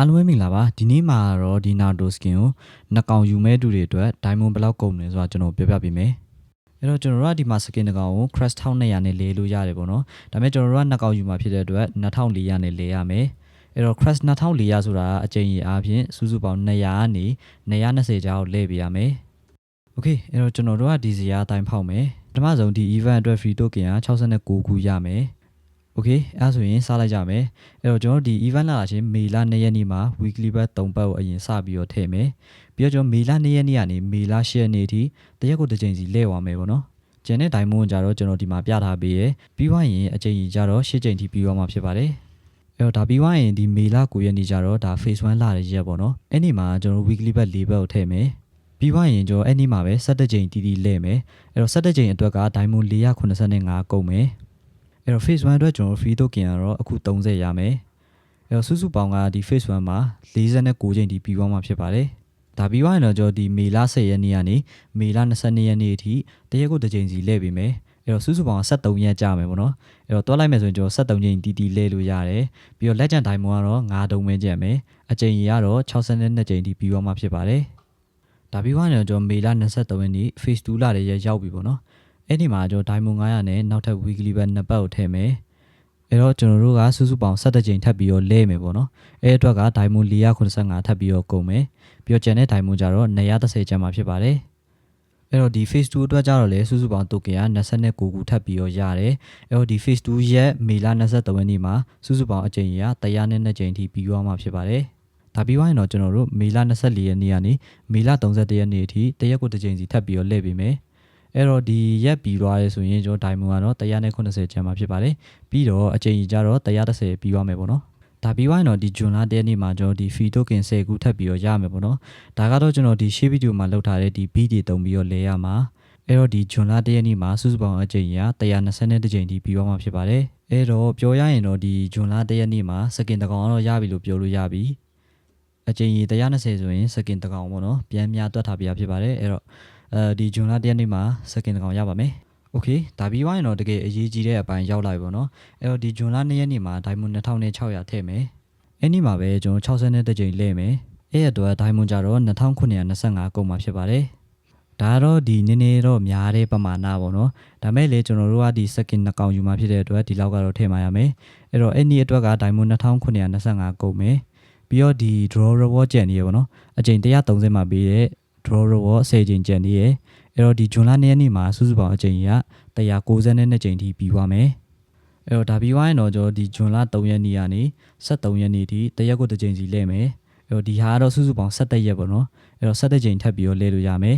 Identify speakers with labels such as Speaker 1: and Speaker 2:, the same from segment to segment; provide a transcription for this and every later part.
Speaker 1: အားလုံးပဲမင်္ဂလာပါဒီနေ့မှာတော့ဒီ Naruto skin ကိုနှစ်ကောင်ယူမဲ့သူတွေအတွက် diamond ဘယ်လောက်ကုန်လဲဆိုတာကျွန်တော်ပြပြပေးမယ်အဲ့တော့ကျွန်တော်တို့ကဒီမှာ skin တစ်ကောင်ကို crash 1200နဲ့လဲလို့ရတယ်ပေါ့နော်ဒါပေမဲ့ကျွန်တော်တို့ကနှစ်ကောင်ယူမှာဖြစ်တဲ့အတွက်2400နဲ့လဲရမယ်အဲ့တော့ crash 2400ဆိုတာအကြိမ်ကြီးအားဖြင့်စုစုပေါင်း200ကနေ220ကျောက်လဲပေးရမယ် Okay အဲ့တော့ကျွန်တော်တို့ကဒီဇာတ်အတိုင်းဖောက်မယ်ပထမဆုံးဒီ event အတွက် free token က69ခုရမယ် Okay အဲ့ဒါဆိုရင်စလိုက်ကြမယ်အဲ့တော့ကျွန်တော်တို့ဒီ event လာတာချင်းမေလ2ရက်နေ့မှာ weekly bet 3ပတ်ကိုအရင်စပြီးတော့ထည့်မယ်ပြီးတော့ကျွန်တော်မေလ2ရက်နေ့ကနေမေလ10ရက်နေ့အထိတရက်ကိုတစ်ချိန်စီလဲသွားမယ်ပေါ့နော်ကျန်တဲ့ diamond ကြတော့ကျွန်တော်ဒီမှာပြထားပေးရယ်ပြီးသွားရင်အချိန်ကြီးကြတော့10ချိန်ထိပြီးသွားမှာဖြစ်ပါတယ်အဲ့တော့ဒါပြီးသွားရင်ဒီမေလ9ရက်နေ့ကြတော့ဒါ phase 1လာတဲ့ရက်ပေါ့နော်အဲ့ဒီမှာကျွန်တော် weekly bet 4ပတ်ကိုထည့်မယ်ပြီးသွားရင်ကျွန်တော်အဲ့ဒီမှာပဲ17ချိန်တီးတီးလဲမယ်အဲ့တော့17ချိန်အတွက်က diamond 485ကုန်မယ် အဲ့တော့ phase 1အတွက်ကျွန်တော် free token ကတော့အခု30ရမယ်အဲ့တော့စုစုပေါင်းကဒီ phase 1မှာ49ချိန်ဒီပြီးသွားမှာဖြစ်ပါတယ်ဒါပြီးသွားရင်တော့ကျွန်တော်ဒီမေလ10ရက်နေ့ကနေမေလ22ရက်နေ့အထိတရက်ကိုတစ်ချိန်စီလဲပေးမယ်အဲ့တော့စုစုပေါင်း73ရက်ကြာမယ်ပေါ့နော်အဲ့တော့တွားလိုက်မယ်ဆိုရင်ကျွန်တော်73ချိန်တီတီလဲလို့ရတယ်ပြီးတော့လက်ကျန် diamond ကတော့9တုံးပဲကျန်မယ်အချိန်ကြီးကတော့62ချိန်ဒီပြီးသွားမှာဖြစ်ပါတယ်ဒါပြီးသွားရင်တော့ကျွန်တော်မေလ23ရက်နေ့ phase 2လာတဲ့ရက်ရောက်ပြီပေါ့နော် အဲ့ဒီမှာကျွန်တော် diamond 900နဲ့နောက်ထပ် weekly ပဲနှစ်ပတ်ကိုထည့်မယ်အဲ့တော့ကျွန်တော်တို့ကစုစုပေါင်း17ကြိမ်ထပ်ပြီးတော့လဲမယ်ပေါ့နော်အဲ့အတွက်က diamond 485ထပ်ပြီးတော့ကုန်မယ်ပြီးတော့ကျန်တဲ့ diamond ကြတော့930ကျန်မှာဖြစ်ပါတယ်အဲ့တော့ဒီ phase 2အတွက်ကြတော့လေစုစုပေါင်း token က29ခုထပ်ပြီးတော့ရတယ်အဲ့တော့ဒီ phase 2ရက်မေလ23ရက်နေ့မှာစုစုပေါင်းအကြိမ်ကြီးက102ကြိမ်ထိပြီးသွားမှာဖြစ်ပါတယ်ဒါပြီးသွားရင်တော့ကျွန်တော်တို့မေလ24ရက်နေ့ကနေမေလ31ရက်နေ့အထိတရက်ကိုတစ်ကြိမ်စီထပ်ပြီးတော့လဲပေးမယ် အဲ့တော့ဒီရက်ပြီးသွားရဲဆိုရင်ကျွန်တော်ဒိုင်မွန်ကတော့190ကျန်မှာဖြစ်ပါတယ်ပြီးတော့အချိန်ကြီးကြတော့130ပြီးသွားမယ်ပေါ့နော်ဒါပြီးသွားရင်တော့ဒီဂျွန်လာတဲ့နေ့မှာကျွန်တော်ဒီ fee token 10ခုထပ်ပြီးတော့ရမယ်ပေါ့နော်ဒါကတော့ကျွန်တော်ဒီရှေ့ဗီဒီယိုမှာလောက်ထားတဲ့ဒီ beat တွေတုံပြီးတော့လဲရမှာအဲ့တော့ဒီဂျွန်လာတဲ့နေ့မှာစုစုပေါင်းအချိန်ကြီးက120ချိန်ထိပြီးသွားမှာဖြစ်ပါတယ်အဲ့တော့ပြောရရင်တော့ဒီဂျွန်လာတဲ့နေ့မှာစကင်တကောင်တော့ရပြီလို့ပြောလို့ရပြီအချိန်ကြီး120ဆိုရင်စကင်တကောင်ပေါ့နော်ပြန်များတွက်ထားပြရဖြစ်ပါတယ်အဲ့တော့ အဲဒီဂျွန်လ၁ရက်နေ့မှာစကင်တကောင်ရပါမယ်။ Okay ဒါပြီးသွားရင်တော့တကယ်အရေးကြီးတဲ့အပိုင်းရောက်လာပြီပေါ့နော်။အဲ့တော့ဒီဂျွန်လ၂ရက်နေ့မှာ diamond 2600ထည့်မယ်။အဲ့ဒီမှာပဲကျွန်တော်60နဲ့တစ်ကြိမ်လဲမယ်။အဲ့ရတော့ diamond ကြတော့2925ကုန်မှာဖြစ်ပါတယ်။ဒါကတော့ဒီနည်းနည်းတော့များတဲ့ပမာဏပေါ့နော်။ဒါမဲ့လေကျွန်တော်တို့ကဒီ second နှစ်ကောင်ယူมาဖြစ်တဲ့အတွက်ဒီလောက်ကတော့ထည့်มาရမယ်။အဲ့တော့အဲ့ဒီအတွက်က diamond 2925ကုန်မယ်။ပြီးတော့ဒီ draw reward ကျန်နေရပေါ့နော်။အချိန်130မှာပေးတဲ့ draw reward 10ချိန်ကျန်နေရယ်အဲ့တော့ဒီဂျွန်လ2ရက်နေ့မှာစုစုပေါင်းအချိန်ကြီးက192ချိန်ထိပြီးသွားမယ်အဲ့တော့ဒါပြီးသွားရင်တော့ကျွန်တော်ဒီဂျွန်လ3ရက်နေ့ကနေ73ရက်နေ့ထိတရက်ကိုတစ်ချိန်စီလဲမယ်အဲ့တော့ဒီဟာကတော့စုစုပေါင်း17ရက်ပေါ့နော်အဲ့တော့17ချိန်ထပ်ပြီးတော့လဲလို့ရမယ်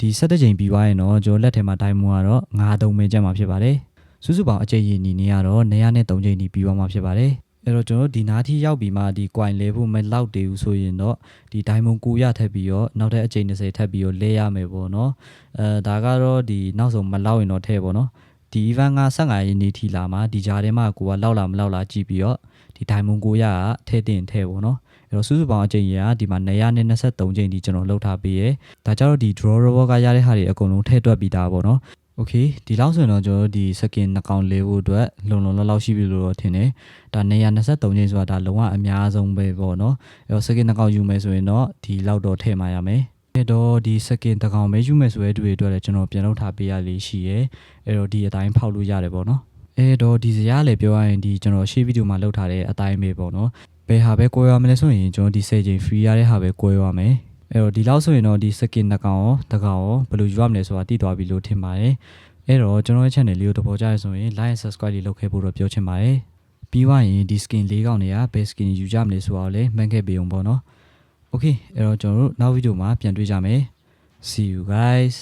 Speaker 1: ဒီ17ချိန်ပြီးသွားရင်တော့ကျွန်တော်လက်ထဲမှာ diamond ကတော့9တုံးပဲကျန်မှာဖြစ်ပါတယ်စုစုပေါင်းအချိန်ကြီးအနေနဲ့ကတော့903ချိန်ထိပြီးသွားမှာဖြစ်ပါတယ် အဲ့တော့ကျွန်တော်ဒီနားထိရောက်ပြီးမှဒီ coin လဲဖို့မလောက်သေးဘူးဆိုရင်တော့ဒီ diamond 9ရထပ်ပြီးတော့နောက်ထပ်အချိန်20ထပ်ပြီးတော့လဲရမယ်ပေါ့နော်အဲဒါကတော့ဒီနောက်ဆုံးမလောက်ရင်တော့ထဲပေါ့နော်ဒီ event က15ရက်နေ့ထိလာမှာဒီကြားထဲမှာကိုကလောက်လာမလောက်လာကြည့်ပြီးတော့ဒီ diamond 9ရကထဲတင်ထဲပေါ့နော်အဲ့တော့စုစုပေါင်းအချိန်ကြီးကဒီမှာ923ချိန်ဒီကျွန်တော်လောက်ထားပေးရဲဒါကြတော့ဒီ draw robot ကရတဲ့ဟာတွေအကုန်လုံးထည့်တွက်ပြီးသားပေါ့နော် โอเคဒီလောက်ဆိုရင်တော့ကျွန်တော်ဒီ skin နှကောင်လေးဖို့အတွက်လုံလုံလောက်လောက်ရှိပြီလို့တော့ထင်တယ်ဒါ923ချိန်ဆိုတာဒါလုံးဝအများဆုံးပဲပေါ့နော်အဲ့တော့ skin နှကောင်ယူမယ်ဆိုရင်တော့ဒီလောက်တော့ထည့်มาရမယ်အဲ့တော့ဒီ skin တကောင်ပဲယူမယ်ဆိုတဲ့သူတွေအတွက်လည်းကျွန်တော်ပြန်လုပ်ထားပေးရလေးရှိရဲအဲ့တော့ဒီအတိုင်းဖောက်လို့ရတယ်ပေါ့နော်အဲ့တော့ဒီစရာလည်းပြောရရင်ဒီကျွန်တော်ရှေ့ဗီဒီယိုမှာလုပ်ထားတဲ့အတိုင်းပဲပေါ့နော်ဘယ်ဟာပဲကွဲရမလဲဆိုရင်ကျွန်တော်ဒီ10ချိန် free ရတဲ့ဟာပဲကွဲရမယ် အဲ့တော့ဒီလောက်ဆိုရင်တော့ဒီ skin နှကောင်ရောတကောင်ရောဘယ်လိုယူရမလဲဆိုတာသိသွားပြီလို့ထင်ပါတယ်အဲ့တော့ကျွန်တော်ရဲ့ channel လေးကိုသဘောကျရဆိုရင် like and subscribe လေးလုပ်ခဲ့ဖို့တော့ပြောချင်ပါတယ်ပြီးွားရင်ဒီ skin လေးကောင်တွေကဘယ် skin ယူကြမလဲဆိုတာကိုလည်းမှန်းခဲ့ပေးအောင်ပေါ့နော် Okay အဲ့တော့ကျွန်တော်တို့နောက်ဗီဒီယိုမှာပြန်တွေ့ကြမယ် See you guys